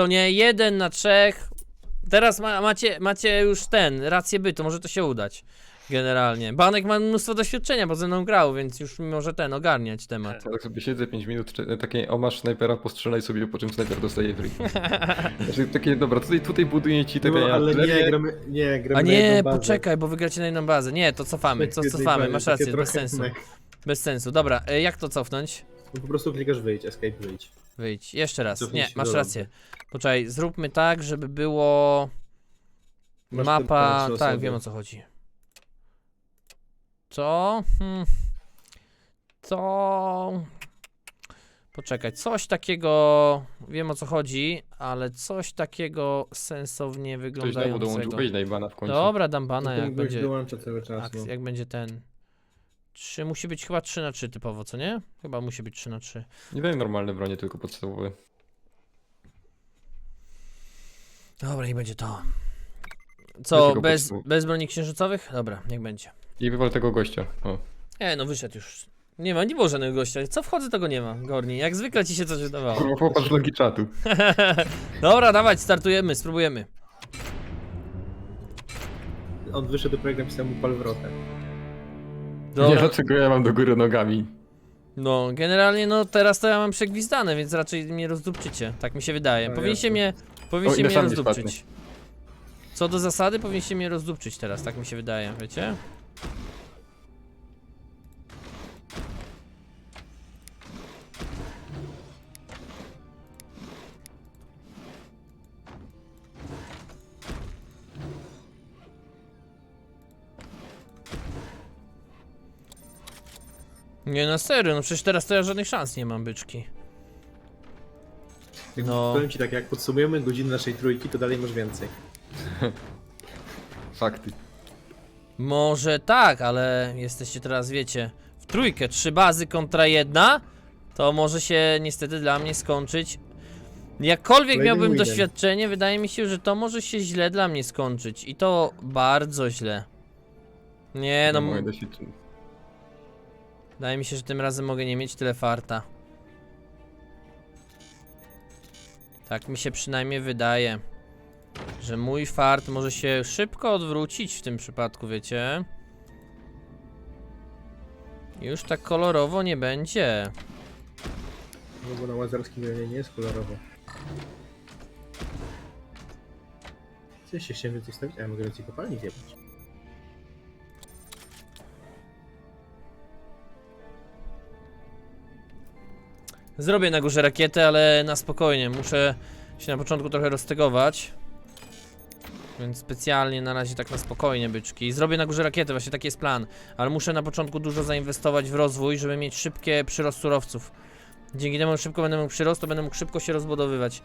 Co nie, jeden na trzech. Teraz ma, macie, macie już ten, rację bytu, może to się udać. Generalnie. Banek ma mnóstwo doświadczenia, bo ze mną grał, więc już może ten ogarniać temat. Ja tak sobie siedzę 5 minut, czy, takie o masz snajpera, postrzelaj sobie, po czym snajper dostaje free. Znaczy takie, dobra, tutaj, tutaj buduję ci tego No, ale nie, artylerię. gramy, nie, gramy A na nie, jedną bazę. poczekaj, bo wygracie na inną bazę. Nie, to cofamy, co, Tak, jednej cofamy, bazie, masz takie rację, bez trochę sensu. mek. Bez sensu. Dobra, e, jak to cofnąć? No po prostu klikasz wyjdź, escape wyjdź. Wyjdź, jeszcze raz. Cofnij Nie, się masz do rację. Poczekaj, zróbmy tak, żeby było... Masz Mapa, tylko na trzy tak, osoby. wiem o co chodzi. To... Hmm, to... Poczekaj, coś takiego... Wiem o co chodzi, ale coś takiego sensownie Ktoś znowu dołączył, wyglądającego. weź najbana w końcu. Dobra, dam bana, jak mógłbyś będzie... cały czas. Akcja, No. jak będzie ten. 3 musi być chyba 3 na 3 typowo, co nie? Chyba musi być 3 na 3. Nie daję normalne bronie, tylko podstawowe. Dobra, i będzie to. Co, bez, bez broni księżycowych? Dobra, niech będzie. I wywal tego gościa. O. E, no wyszedł już. Nie ma, nie było żadnego gościa. Co wchodzę, tego nie ma. Gorni. Jak zwykle ci się coś wydawało. Kurwa, Popatrz logi czatu. Dobra, dawać, startujemy, spróbujemy. On wyszedł do projektu, napisał mu pal wrotę. Nie, Dobra. dlaczego ja mam do góry nogami? No, generalnie no teraz to ja mam przegwizdane, więc raczej mnie rozdupczycie. Tak mi się wydaje. No, Powinniście jasne. mnie, powinniście ile mnie sam nie rozdupczyć. Co do zasady, powinniście mnie rozdupczyć teraz, tak mi się wydaje, wiecie? Nie, na serio, no przecież teraz to ja żadnych szans nie mam, byczki. Jak No. Powiem ci tak, jak podsumujemy godziny naszej trójki, to dalej masz więcej. Fakty. Może tak, ale jesteście teraz, wiecie, w trójkę, trzy bazy kontra jedna, to może się niestety dla mnie skończyć. Jakkolwiek Kolejnym miałbym doświadczenie, wydaje mi się, że to może się źle dla mnie skończyć. I to bardzo źle. Nie, no, moje m- doświadczenie. Wydaje mi się, że tym razem mogę nie mieć tyle farta. Tak mi się przynajmniej wydaje. Że mój fart może się szybko odwrócić w tym przypadku, wiecie? Już tak kolorowo nie będzie. No bo na łazarskim rejonie nie jest kolorowo. Chcesz się chciałem więcej stawić? A ja mogę więcej kopalni wjebać. Zrobię na górze rakietę, ale na spokojnie. Muszę się na początku trochę roztegować. Więc specjalnie na razie tak na spokojnie, byczki. Zrobię na górze rakietę, właśnie taki jest plan. Ale muszę na początku dużo zainwestować w rozwój, żeby mieć szybkie przyrost surowców. Dzięki temu szybko będę mógł przyrost, to będę mógł szybko się rozbudowywać.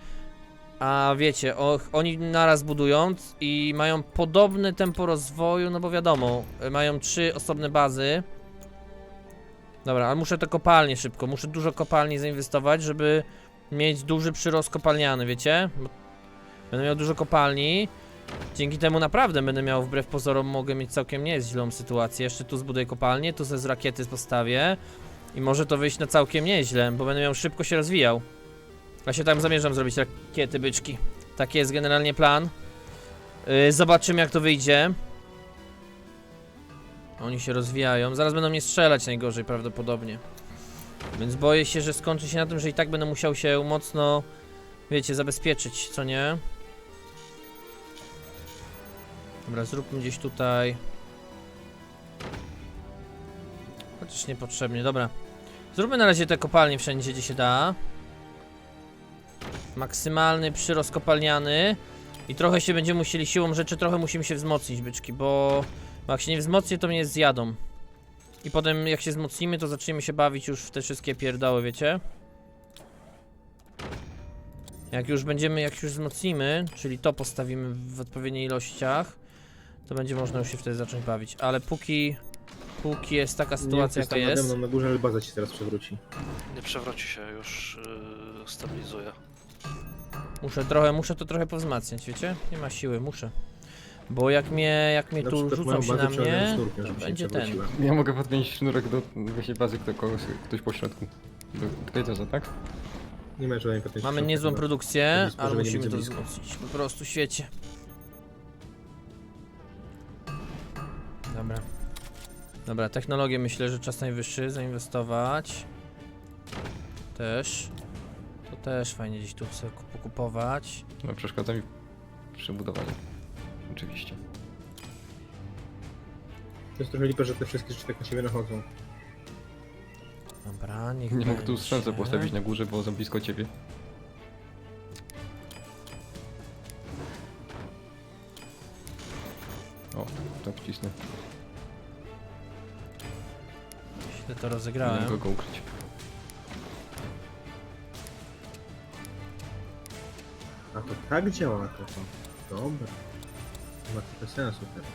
A wiecie, o, oni naraz budując i mają podobne tempo rozwoju, no bo wiadomo, mają trzy osobne bazy. Dobra, ale muszę te kopalnie szybko, muszę dużo kopalni zainwestować, żeby mieć duży przyrost kopalniany, wiecie? Będę miał dużo kopalni. Dzięki temu naprawdę będę miał, wbrew pozorom, mogę mieć całkiem nieźlą sytuację. Jeszcze tu zbuduję kopalnię, tu ze z rakiety postawię. I może to wyjść na całkiem nieźle, bo będę miał szybko się rozwijał. Ja się tam zamierzam zrobić rakiety, byczki. Taki jest generalnie plan. Yy, zobaczymy jak to wyjdzie. Oni się rozwijają. Zaraz będą mnie strzelać najgorzej prawdopodobnie. Więc boję się, że skończy się na tym, że i tak będę musiał się mocno, wiecie, zabezpieczyć, co nie? Dobra, zróbmy gdzieś tutaj. Chociaż niepotrzebnie, dobra. Zróbmy na razie te kopalnie wszędzie, gdzie się da. Maksymalny przyrost kopalniany. I trochę się będziemy musieli siłą rzeczy, trochę musimy się wzmocnić, byczki, bo bo jak się nie wzmocnię, to mnie zjadą. I potem jak się wzmocnimy, to zaczniemy się bawić już w te wszystkie pierdoły, wiecie? Jak już będziemy, jak już wzmocnimy, czyli to postawimy w odpowiedniej ilościach, to będzie można już się wtedy zacząć bawić. Ale póki, póki jest taka sytuacja, jaka jest. mną na górze, ale baza ci teraz przewróci. Nie przewróci się, już yy, stabilizuje. muszę trochę, muszę to trochę powzmacniać, wiecie? Nie ma siły, muszę. Bo jak mnie, jak mnie Na tu przykład rzucą moją się bazę na mnie, sznurkiem, to żeby się będzie ten. Ja mogę podpiąć sznurek do właśnie bazy, kto, kogoś, ktoś po środku. Do, za, tak? Nie ma żadnej potencjalnej. Mamy niezłą produkcję, ale musimy to będzie blisko. wzmocnić. Po prostu świecie. Dobra. Dobra, technologię myślę, że czas najwyższy zainwestować. Też. To też fajnie gdzieś tu sobie kup- pokupować. No przeszkadza mi w przebudowaniu. Oczywiście. To jest trochę lipa, że te wszystkie rzeczy tak na siebie nachodzą. Dobra, niech Nie mógł tu będzie. strzelce postawić na górze, bo za blisko ciebie. O, tak wcisnę. Źle to Nie rozegrałem. mogę go ukryć. A to tak działa to to. Dobra. Ma trochę sensu teraz.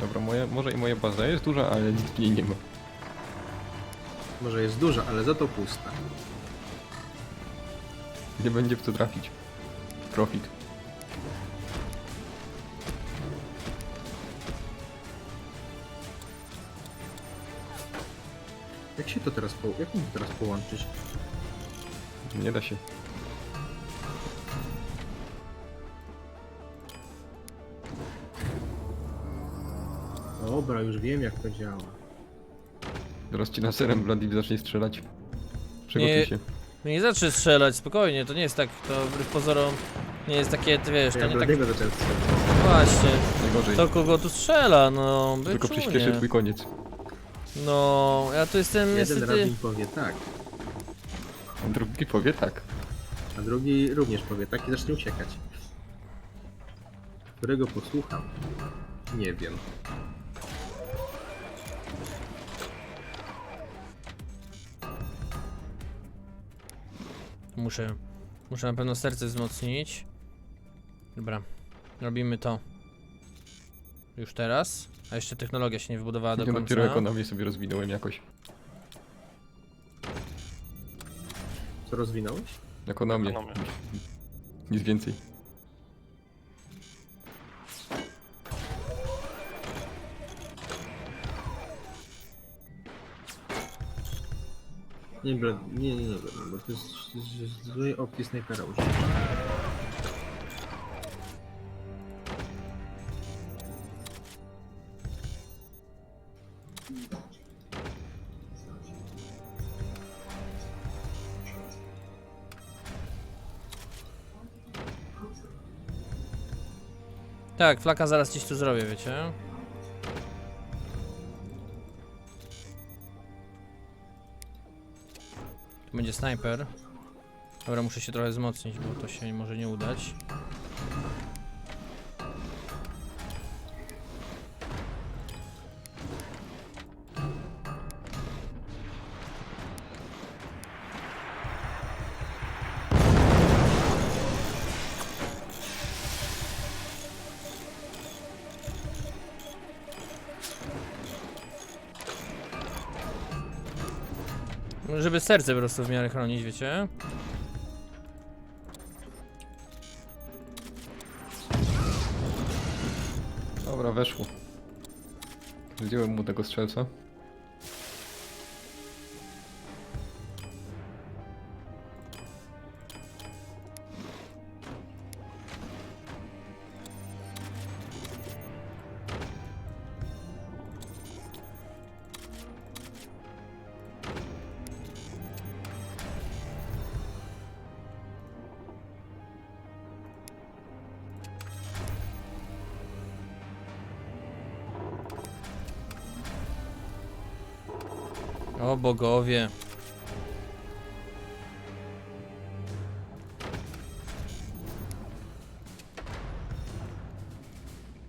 Dobra, moja, może i moja baza jest duża, ale nic w niej nie ma. Może jest duża, ale za to pusta. Nie będzie w co trafić. Profit. Jak się to teraz po... Jak mam to teraz połączyć? Nie da się. Dobra, już wiem jak to działa. Zaraz ci laserem Bloody zacznie strzelać. Przygotuj Nie. się. No nie zacznę strzelać, spokojnie, to nie jest tak, to wbrew pozorom nie jest takie, ty wiesz, to Ja nie tak... Bladiego zacząłem strzelać. Właśnie, Najgorzej. to kogo tu strzela, no, Tylko wyczunie. przyspieszy twój koniec. No, ja tu jestem Jeden niestety... rabin powie tak, A drugi powie tak. a drugi również powie tak i zacznie uciekać. Którego posłucham? Nie wiem. Muszę, muszę na pewno serce wzmocnić. Dobra, robimy to. Już teraz. A jeszcze technologia się nie wybudowała do Ja końca. dopiero ekonomię sobie rozwinąłem jakoś. Co rozwinąłeś? Ekonomię. Ekonomię. Nic więcej. Nie, Blad... nie, nie, nie, Blad- bo to jest z- z- złej opcji snajpera użyć. Tak, flaka zaraz gdzieś tu zrobię, wiecie? Tu będzie snajper. Dobra, muszę się trochę wzmocnić, bo to się może nie udać. Żeby serce po prostu w miarę chronić, wiecie? Dobra, weszło. Zdjąłem mu tego strzelca. O bogowie.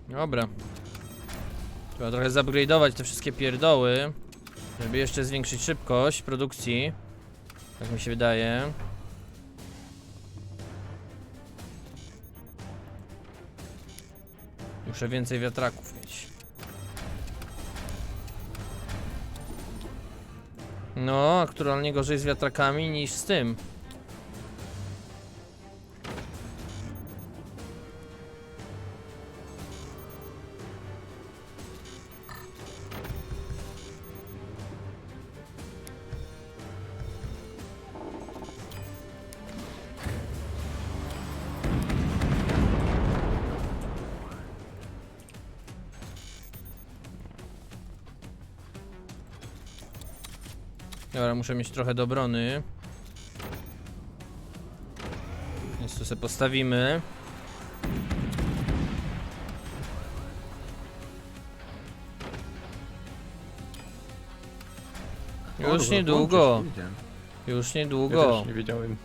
Dobra. Trzeba trochę zupgrade'ować te wszystkie pierdoły, żeby jeszcze zwiększyć szybkość produkcji. Tak mi się wydaje. Muszę więcej wiatraków No, aktualnie gorzej z wiatrakami niż z tym. Dobra, muszę mieć trochę do obrony. Więc tu sobie postawimy. Już niedługo, już niedługo. nie wiedziałem.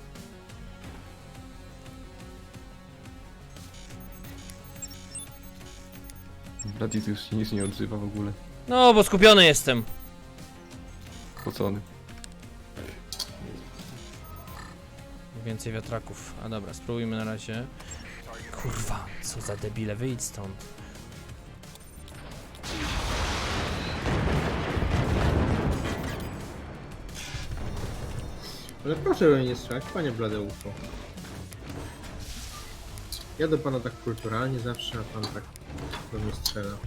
Bladis już się nic nie odzywa w ogóle. No, bo skupiony jestem. Pocony. Więcej wiatraków. A dobra, spróbujmy na razie. Kurwa, co za debile, wyjdź stąd. Ale proszę we mnie nie strzelać, panie blade UFO. Ja do pana tak kulturalnie zawsze, a pan tak do mnie strzela.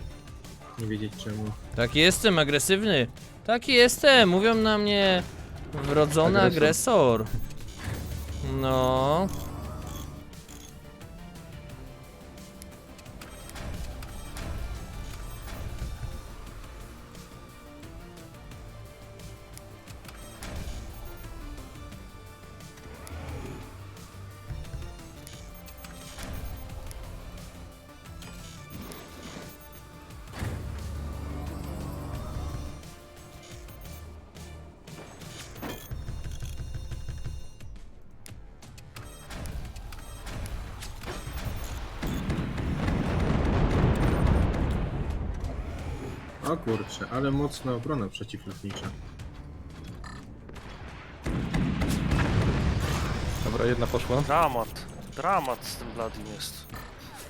Nie wiedzieć czemu. Taki jestem, agresywny. Taki jestem, mówią na mnie wrodzony Agresor. agresor. No. O kurczę, ale mocna obrona przeciwlotnicza. Dobra, jedna poszła. Dramat. Dramat z tym Bladim jest.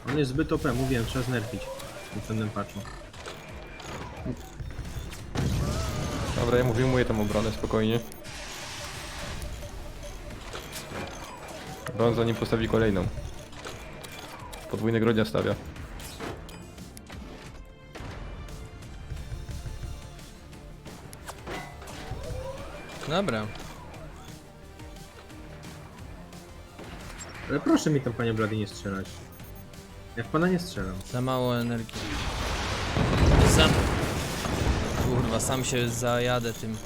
On jest zbyt OP, mówiłem, trzeba znerfić. W pewnym patchu. Dobra, ja mu wyjmuję tą obronę spokojnie. Bo on zanim postawi kolejną. Podwójne grodzia stawia. Dobra. Ale proszę mi tam, panie blady, nie strzelać. Jak pana nie strzelam. Za mało energii. Za... Kurwa, sam się zajadę tym.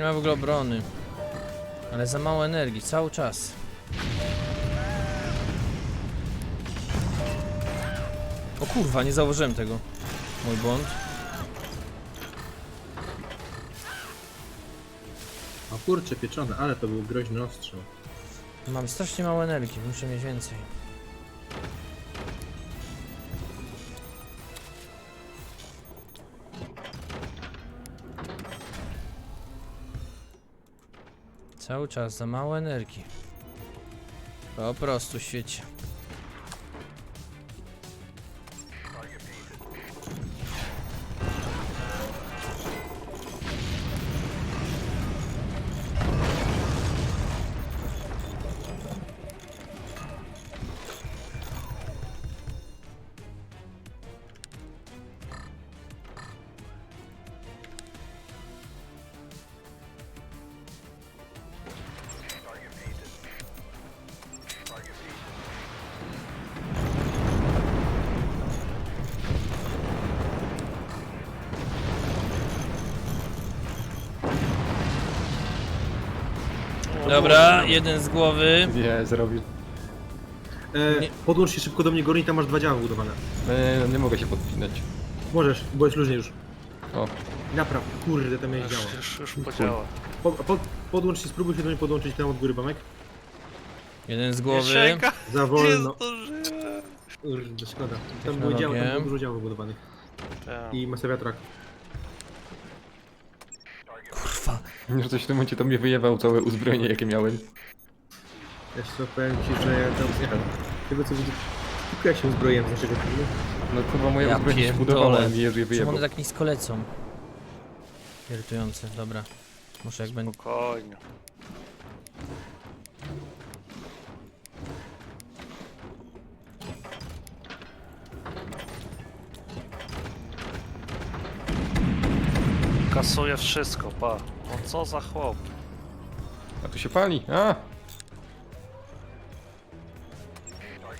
Nie ma w ogóle obrony. Ale za mało energii, cały czas. O kurwa, nie zauważyłem tego. Mój błąd. O kurczę, pieczone, ale to był groźny ostrzał. Mam strasznie mało energii, muszę mieć więcej. Cały czas za mało energii. Po prostu świecie. Dobra, jeden z głowy. Nie, zrobił. E, Nie. podłącz się szybko do mnie, Gorni, tam masz dwa działy budowane. E, nie mogę się podpinać. Możesz, bo jest luźnie już. O, Napraw, kurde, to miałeś działa. Już, już, już podziała. Po, po, podłącz się, spróbuj się do mnie podłączyć tam od góry, Bamek. Jeden z głowy. Jeszejka, Za nie wolno. zdążyłem. Kurde, szkoda. Tam było działo, tam Technologię. było dużo działów budowanych. Tak. I masa wiatrak. Że coś w tym momencie to mnie wyjewał całe uzbrojenie jakie miałem. Ja się powiem ci, że ja tam zjechałem. Tego co widzę. Tylko ja się uzbroiłem z naszego filmu. No kurwa moje Ja uzbrojenie się pierdolę. budowało, a mi je Czemu one tak nisko lecą? Irytujące, dobra. Muszę jak będę... Spokojnie. Kasuje wszystko, pa. No co za chłop. A tu się pali, a!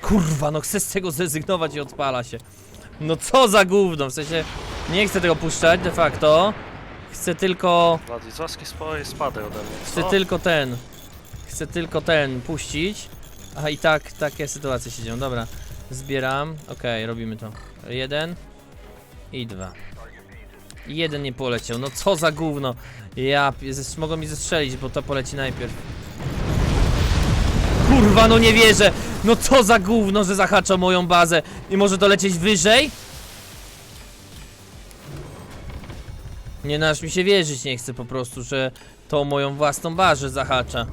Kurwa, no chcę z tego zrezygnować i odpala się. No co za gówno, w sensie... Nie chcę tego puszczać de facto. Chcę tylko... Władysławski swoje spadaj ode mnie. Chcę Co? tylko ten. Chcę tylko ten puścić. A i tak takie sytuacje się dzieją. Dobra. Zbieram. Okej, robimy to. Jeden. I dwa. I jeden nie poleciał. No co za gówno. Ja. Mogą mi zestrzelić, bo to poleci najpierw. Kurwa, no nie wierzę. No co za gówno, że zahacza moją bazę. Nie może to lecieć wyżej? Nie, no aż mi się wierzyć nie chce po prostu, że to moją własną bazę zahacza.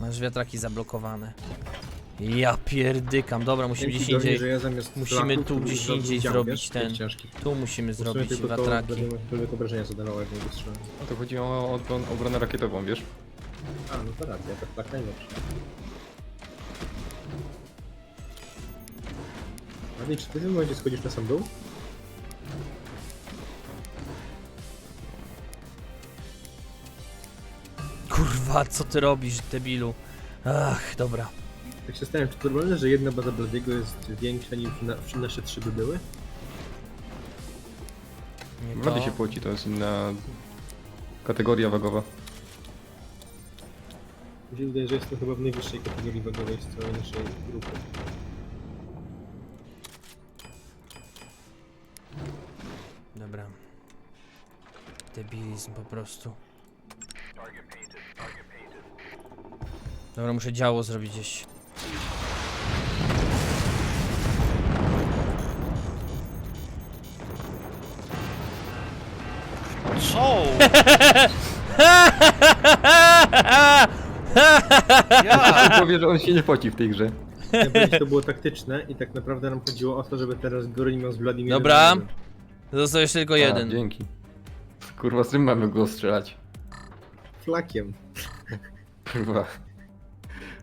Masz wiatraki zablokowane. Ja pierdykam. Dobra, musimy Dzięki gdzieś indziej. że ja zamiast musimy flaków, tu gdzieś indziej dział, zrobić wiesz, ten. tych ciężkich. Tu musimy W sumie zrobić tylko to obrażenia zadawało, jak nie. No to chodzi o obron obronę rakietową, wiesz? A, no to racja, to tak najlepsze. Adi, czy ty w tym momencie schodzisz na sam dół? Kurwa, co ty robisz, debilu? Ach, dobra. Tak się zastanawiam, czy to normalne, że jedna baza Bladiego jest większa niż na, nasze trzy by były? Nie się płaci, to jest inna kategoria wagowa. Mi się wydaje, że jestem chyba w najwyższej kategorii wagowej z całej naszej grupy. Dobra. Debilizm po prostu. Dobra, muszę działo zrobić gdzieś. Ja! Powie, że on się nie poci w tej grze. Ja bym, to było taktyczne i tak naprawdę nam chodziło o to, żeby teraz Goronimo z Vladimirem... Dobra. Został jeszcze tylko A, jeden. dzięki. Kurwa, z tym mamy go strzelać. Flakiem. Kurwa.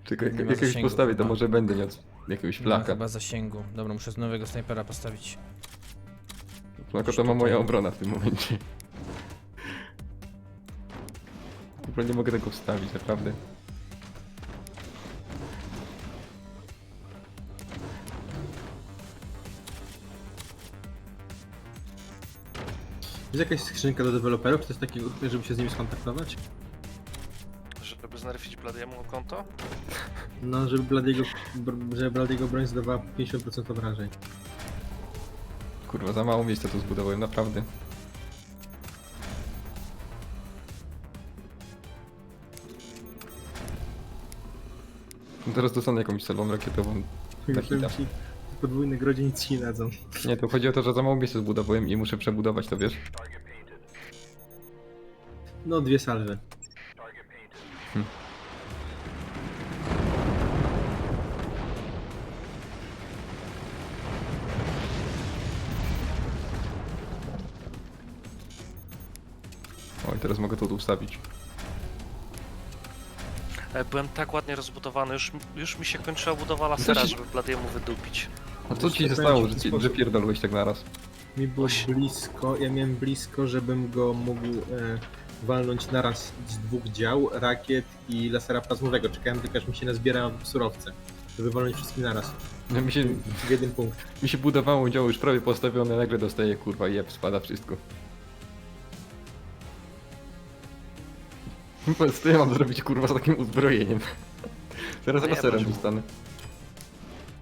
Czekaj, Nie jak, jakiegoś zasięgu postawię, to chyba. może będę miał jakiegoś Nie ma flaka. chyba zasięgu. Dobra, muszę z nowego snajpera postawić. Flaka to ma moja obrona w tym momencie. Kurwa, nie mogę tego wstawić, naprawdę. Jest jakaś skrzynka do deweloperów, czy to jest taki utwór, żeby się z nimi skontaktować? Żeby znerfić Bladiemu konto? No, żeby Bladiego, br- żeby Bladiego broń zdawała 50% obrażeń. Kurwa, za mało miejsca tu zbudowałem, naprawdę. Teraz dostanę jakąś celową rakietową. Na hita. ci, podwójne grodzie nic ci nie dadzą. Nie, to chodzi o to, że za mało miejsca zbudowałem i muszę przebudować to, wiesz? No, dwie salwy. O, i teraz mogę to tu wstawić. E, Byłem tak ładnie rozbudowany, już, już mi się kończyła budowa lasera, żeby Bladiemu wydupić. A co ci się stało, że, ci, że pierdolłeś tak naraz? Mi było Oś- blisko, ja miałem blisko, żebym go mógł e, walnąć naraz z dwóch dział, rakiet i lasera plazmowego. Czekałem tylko aż mi się nazbierają surowce, żeby walnąć wszystkim naraz. No, mi, się, W jeden punkt. mi się budowało działo już prawie postawione, nagle dostaję kurwa jeb, spada wszystko. Powiedz, co ja mam zrobić kurwa z takim uzbrojeniem? Teraz laserem bądź- dostanę.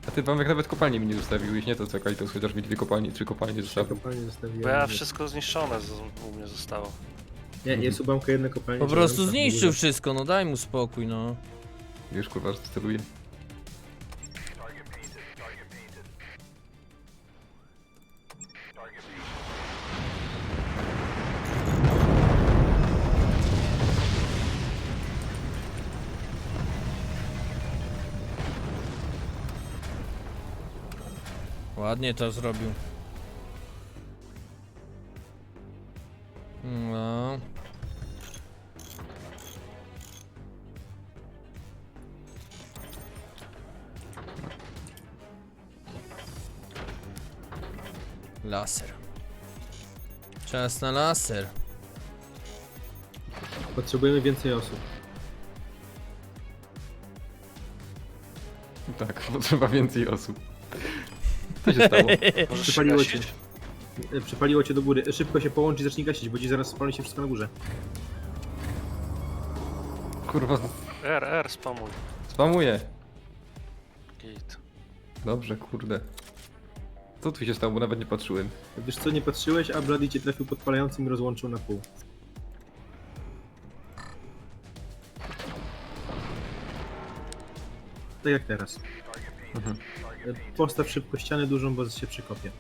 A ty wam jak nawet kopalni mi nie zostawiłeś, nie to co Kajtos, chociaż mi dwie kopalnie, trzy kopalnie zostawił. Kopalnie zostawiłem. Bo ja wszystko zniszczone z, u mnie zostało. Nie, jest ubamka jedna kopalnia. Po prostu zniszczył wszystko, no daj mu spokój, no. Wiesz kurwa, że steruję. Ładnie to zrobił. No. Laser. Czas na laser. Potrzebujemy więcej osób. Tak, potrzeba więcej osób. Co się stało? Możesz się Przypaliło gasić? cię. E, Przypaliło cię do góry. E, Szybko się połącz i zacznij gasić, bo ci zaraz spali się wszystko na górze. Kurwa, R, R, spamuj. spamuję. Git. Dobrze, kurde. Co tu się stało, bo nawet nie patrzyłem. Wiesz co, nie patrzyłeś, a Bloody cię trafił podpalającym i rozłączył na pół. Tak jak teraz. Mhm. E, Postaw szybko ścianę dużą, bo się przykopie.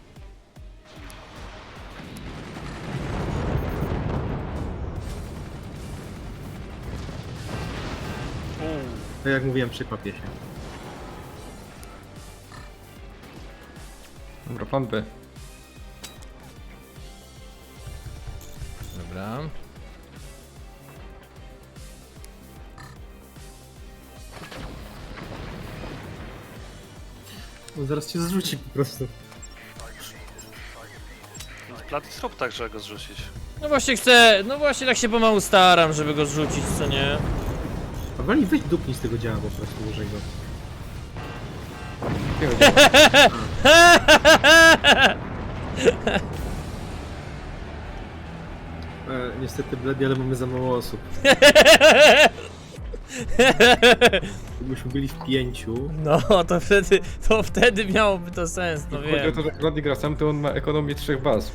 Uuu, Tak jak mówiłem, przykopie się. Dobra, B. Dobra. On zaraz cię zrzuci po prostu. Blady zrób tak, żeby go zrzucić. No właśnie chcę, no właśnie tak się pomału staram, żeby go zrzucić, co nie? A wali weź dupnij z tego działa po prostu, użyj go. Jakiego działa? E, niestety Bloody, ale mamy za mało osób. Gdybyśmy byli w pięciu, No, to wtedy, to wtedy miałoby to sens, no Chodzi o wiem. to, że Bloody gra sam, to on ma ekonomię trzech baz.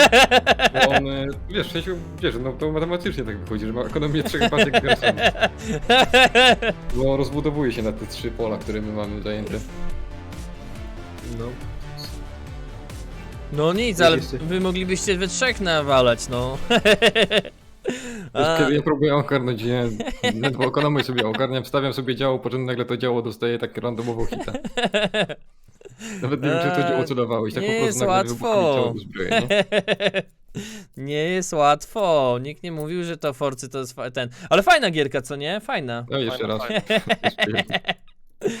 Bo on, e, wiesz, w sensie, wiesz, no to matematycznie tak wychodzi, że ma ekonomię trzech baz jak gra sam. Bo rozbudowuje się na te trzy pola, które my mamy zajęte. no. No nic, ale wy moglibyście we trzech nawalać, no. A, ja próbuję ogarnąć, nie, ledwo ekonomię sobie ogarniam, wstawiam sobie działo, po czym nagle to działo dostaje tak randomowo hita. Nawet nie wiem, czy to działo celowałeś, tak Nie po prostu jest nagle łatwo. i ciało uzbroje, nie? Nie jest łatwo. Nikt nie mówił, że to Forcy to jest ten. Ale fajna gierka, co nie? Fajna. No jeszcze raz. Jeszcze jedno.